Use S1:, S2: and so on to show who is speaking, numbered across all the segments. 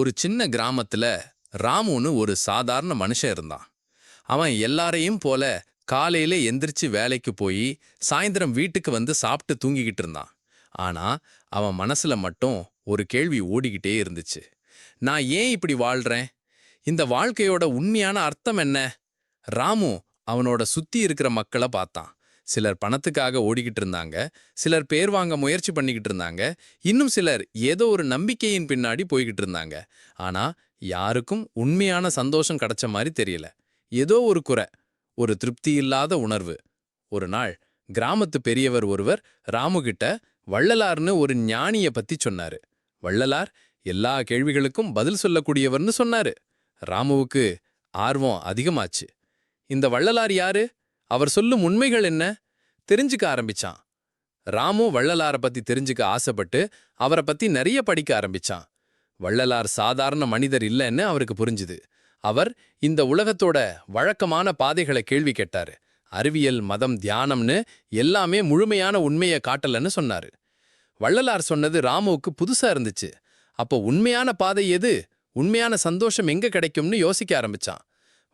S1: ஒரு சின்ன கிராமத்துல ராமுன்னு ஒரு சாதாரண மனுஷன் இருந்தான். அவன் எல்லாரையும் போல காலையில எந்திரிச்சு வேலைக்கு போய் சாயந்தரம் வீட்டுக்கு வந்து சாப்பிட்டு தூங்கிக்கிட்டு இருந்தான். ஆனா அவன் மனசுல மட்டும் ஒரு கேள்வி ஓடிக்கிட்டே இருந்துச்சு. நான் ஏன் இப்படி வாழ்றேன்? இந்த வாழ்க்கையோட உண்மையான அர்த்தம் என்ன? ராமு அவனோட சுத்தி இருக்கிற மக்களை பார்த்தான். சிலர் பணத்துக்காக ஓடிக்கிட்டு இருந்தாங்க சிலர் பேர் வாங்க முயற்சி பண்ணிக்கிட்டு இருந்தாங்க இன்னும் சிலர் ஏதோ ஒரு நம்பிக்கையின் பின்னாடி போய்கிட்டு இருந்தாங்க. ஆனா யாருக்கும் உண்மையான சந்தோஷம் கிடைச்ச மாதிரி தெரியல. ஏதோ ஒரு குறை ஒரு திருப்தி இல்லாத உணர்வு. ஒரு நாள் கிராமத்து பெரியவர் ஒருவர் ராமுகிட்ட வள்ளலார்னு ஒரு ஞானிய பத்தி சொன்னாரு. வள்ளலார் எல்லா கேள்விகளுக்கும் பதில் சொல்லக்கூடியவர்னு சொன்னாரு. ராமுவுக்கு ஆர்வம் அதிகமாச்சு. இந்த வள்ளலார் யாரு? அவர் சொல்லும் உண்மைகள் என்ன? தெரிஞ்சுக்க ஆரம்பிச்சான். ராமு வள்ளலார பத்தி தெரிஞ்சுக்க ஆசைப்பட்டு அவரை பத்தி நிறைய படிக்க ஆரம்பிச்சான். வள்ளலார் சாதாரண மனிதர் இல்லைன்னு அவருக்கு புரிஞ்சுது. அவர் இந்த உலகத்தோட வழக்கமான பாதைகளை கேள்வி கேட்டாரு. அறிவியல் மதம் தியானம்னு எல்லாமே முழுமையான உண்மையை காட்டலன்னு சொன்னாரு. வள்ளலார் சொன்னது ராமுவுக்கு புதுசா இருந்துச்சு. அப்போ உண்மையான பாதை எது? உண்மையான சந்தோஷம் எங்க கிடைக்கும்னு யோசிக்க ஆரம்பிச்சான்.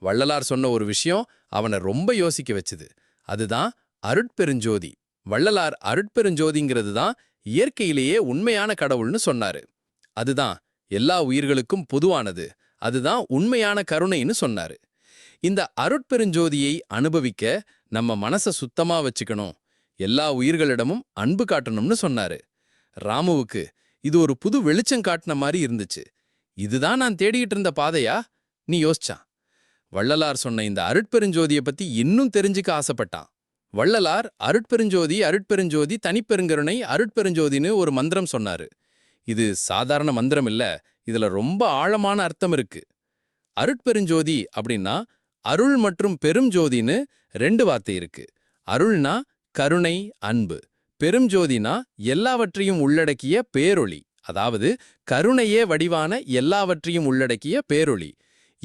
S1: வள்ளலார் சொன்ன ஒரு விஷயம் அவனை ரொம்ப யோசிக்க வச்சுது. அதுதான் அருட்பெருஞ்சோதி. வள்ளலார் அருட்பெருஞ்சோதிங்கிறது தான் இயற்கையிலேயே உண்மையான கடவுள்னு சொன்னாரு. அதுதான் எல்லா உயிர்களுக்கும் பொதுவானது. அதுதான் உண்மையான கருணைன்னு சொன்னாரு. இந்த அருட்பெருஞ்சோதியை அனுபவிக்க நம்ம மனச சுத்தமா வச்சுக்கணும். எல்லா உயிர்களிடமும் அன்பு காட்டணும்னு சொன்னாரு. ராமுவுக்கு இது ஒரு புது வெளிச்சம் காட்டின மாதிரி இருந்துச்சு. இதுதான் நான் தேடிக்கிட்டு இருந்த பாதையா? நீ யோசிச்சான். வள்ளலார் சொன்ன இந்த அருட்பெருஞ்சோதியை பத்தி இன்னும் தெரிஞ்சுக்க ஆசைப்பட்டான். வள்ளலார் அருட்பெருஞ்சோதி அருட்பெருஞ்சோதி தனிப்பெருங்கருணை அருட்பெருஞ்சோதின்னு ஒரு மந்திரம் சொன்னாரு. இது சாதாரண மந்திரம் இல்ல இதுல ரொம்ப ஆழமான அர்த்தம் இருக்கு. அருட்பெருஞ்சோதி அப்படின்னா அருள் மற்றும் பெரும் ஜோதின்னு ரெண்டு வார்த்தை இருக்கு. அருள்னா கருணை அன்பு. பெரும் ஜோதினா எல்லாவற்றையும் உள்ளடக்கிய பேரொளி. அதாவது கருணையே வடிவான எல்லாவற்றையும் உள்ளடக்கிய பேரொளி.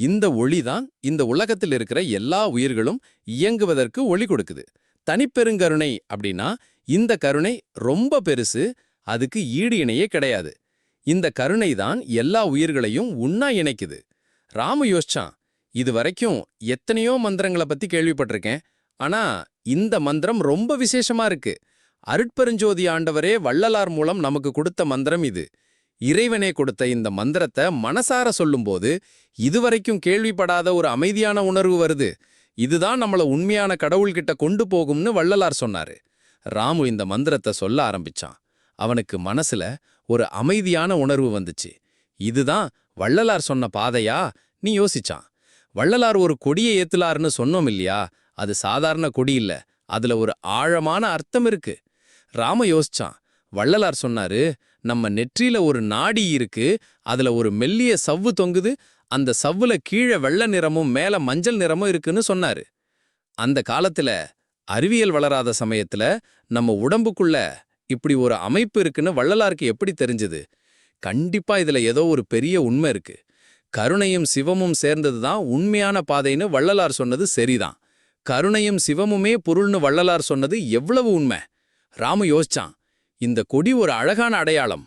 S1: இந்த ஒளிதான் இந்த உலகத்தில் இருக்கிற எல்லா உயிர்களும் இயங்குவதற்கு ஒளி கொடுக்குது. தனிப்பெருங்கருணை அப்படின்னா இந்த கருணை ரொம்ப பெருசு அதுக்கு ஈடு இணையே கிடையாது. இந்த கருணை தான் எல்லா உயிர்களையும் உண்ணா இணைக்குது. ராமு யோசிச்சான் இது வரைக்கும் எத்தனையோ மந்திரங்களை பத்தி கேள்விப்பட்டிருக்கேன் ஆனா இந்த மந்திரம் ரொம்ப விசேஷமா இருக்கு. அருட்பெருஞ்சோதி ஆண்டவரே வள்ளலார் மூலம் நமக்கு கொடுத்த மந்திரம் இது. இறைவனே கொடுத்த இந்த மந்திரத்தை மனசார சொல்லும்போது இதுவரைக்கும் கேள்விப்படாத ஒரு அமைதியான உணர்வு வருது. இதுதான் நம்மள உண்மையான கடவுள்கிட்ட கொண்டு போகும்னு வள்ளலார் சொன்னாரு. ராமு இந்த மந்திரத்தை சொல்ல ஆரம்பிச்சான். அவனுக்கு மனசுல ஒரு அமைதியான உணர்வு வந்துச்சு. இதுதான் வள்ளலார் சொன்ன பாதையா? நீ யோசிச்சான். வள்ளலார் ஒரு கொடியை ஏத்துலார்னு சொன்னோம் இல்லையா? அது சாதாரண கொடி இல்ல. அதுல ஒரு ஆழமான அர்த்தம் இருக்கு. ராம யோசிச்சான். வள்ளலார் சொன்னாரு நம்ம நெற்றியில ஒரு நாடி இருக்கு அதுல ஒரு மெல்லிய சவ்வு தொங்குது அந்த சவ்வுல கீழே வெள்ள நிறமும் மேல மஞ்சள் நிறமும் இருக்குன்னு சொன்னாரு. அந்த காலத்துல அறிவியல் வளராத சமயத்துல நம்ம உடம்புக்குள்ள இப்படி ஒரு அமைப்பு இருக்குன்னு வள்ளலாருக்கு எப்படி தெரிஞ்சது? கண்டிப்பா இதுல ஏதோ ஒரு பெரிய உண்மை இருக்கு. கருணையும் சிவமும் சேர்ந்ததுதான் உண்மையான பாதைன்னு வள்ளலார் சொன்னது சரிதான். கருணையும் சிவமுமே பொருள்னு வள்ளலார் சொன்னது எவ்வளவு உண்மை? ராமு யோசிச்சான். இந்த கொடி ஒரு அழகான அடையாளம்.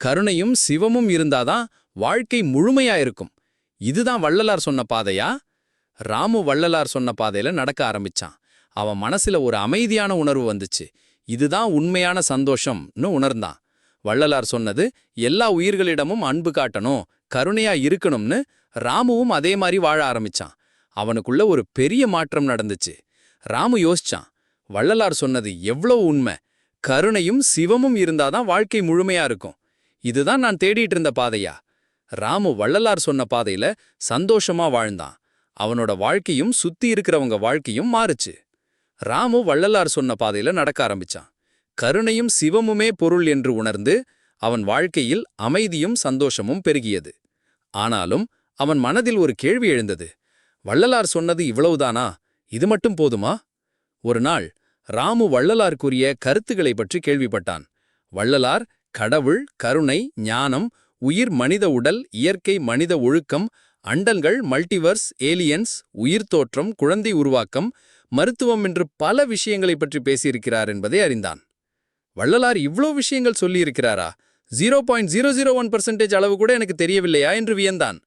S1: கருணையும் சிவமும் இருந்தாதான் வாழ்க்கை முழுமையா இருக்கும் இதுதான் வள்ளலார் சொன்ன பாதையா? ராமு வள்ளலார் சொன்ன பாதையில நடக்க ஆரம்பிச்சான். அவன் மனசுல ஒரு அமைதியான உணர்வு வந்துச்சு. இதுதான் உண்மையான சந்தோஷம்னு உணர்ந்தான். வள்ளலார் சொன்னது எல்லா உயிர்களிடமும் அன்பு காட்டணும் கருணையா இருக்கணும்னு ராமுவும் அதே மாதிரி வாழ ஆரம்பிச்சான். அவனுக்குள்ள ஒரு பெரிய மாற்றம் நடந்துச்சு. ராமு யோசிச்சான் வள்ளலார் சொன்னது எவ்வளவு உண்மை கருணையும் சிவமும் இருந்தாதான் வாழ்க்கை முழுமையா இருக்கும். இதுதான் நான் தேடிட்டு இருந்த பாதையா? ராமு வள்ளலார் சொன்ன பாதையில சந்தோஷமா வாழ்ந்தான். அவனோட வாழ்க்கையும் சுத்தி இருக்கிறவங்க வாழ்க்கையும் மாறுச்சு. ராமு வள்ளலார் சொன்ன பாதையில நடக்க ஆரம்பிச்சான். கருணையும் சிவமுமே பொருள் என்று உணர்ந்து அவன் வாழ்க்கையில் அமைதியும் சந்தோஷமும் பெருகியது. ஆனாலும் அவன் மனதில் ஒரு கேள்வி எழுந்தது. வள்ளலார் சொன்னது இவ்வளவுதானா? இது மட்டும் போதுமா? ஒரு நாள் ராமு வள்ளலார் கூறிய கருத்துக்களை பற்றி கேள்விப்பட்டான். வள்ளலார் கடவுள் கருணை ஞானம் உயிர் மனித உடல் இயற்கை மனித ஒழுக்கம் அண்டங்கள் மல்டிவர்ஸ் ஏலியன்ஸ் உயிர் தோற்றம் குழந்தை உருவாக்கம் மருத்துவம் என்று பல விஷயங்களை பற்றி பேசியிருக்கிறார் என்பதை அறிந்தான். வள்ளலார் இவ்ளோ விஷயங்கள் சொல்லியிருக்கிறாரா?
S2: Zero point zero zero one percentage அளவு கூட எனக்கு தெரியவில்லையா என்று வியந்தான்.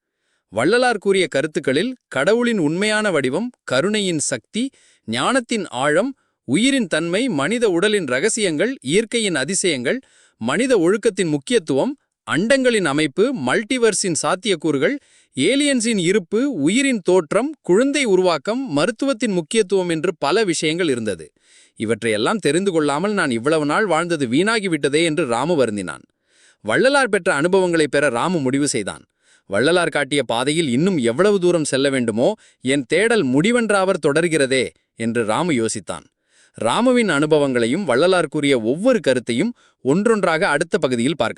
S2: வள்ளலார் கூறிய கருத்துக்களில் கடவுளின் உண்மையான வடிவம் கருணையின் சக்தி ஞானத்தின் ஆழம் உயிரின் தன்மை மனித உடலின் ரகசியங்கள் இயற்கையின் அதிசயங்கள் மனித ஒழுக்கத்தின் முக்கியத்துவம் அண்டங்களின் அமைப்பு மல்டிவர்ஸின் சாத்தியக்கூறுகள் ஏலியன்ஸின் இருப்பு உயிரின் தோற்றம் குழந்தை உருவாக்கம் மருத்துவத்தின் முக்கியத்துவம் என்று பல விஷயங்கள் இருந்தது. இவற்றையெல்லாம் தெரிந்து கொள்ளாமல் நான் இவ்வளவு நாள் வாழ்ந்தது வீணாகிவிட்டதே என்று ராமு வருந்தினான். வள்ளலார் பெற்ற அனுபவங்களை பெற ராமு முடிவு செய்தான். வள்ளலார் காட்டிய பாதையில் இன்னும் எவ்வளவு தூரம் செல்ல வேண்டுமோ என் தேடல் முடிவென்றாவர் தொடர்கிறதே என்று ராமு யோசித்தான். ராமுவின் அனுபவங்களையும் வள்ளலார் கூறிய ஒவ்வொரு கருத்தையும் ஒன்றொன்றாக அடுத்த பகுதியில் பார்க்கலாம்.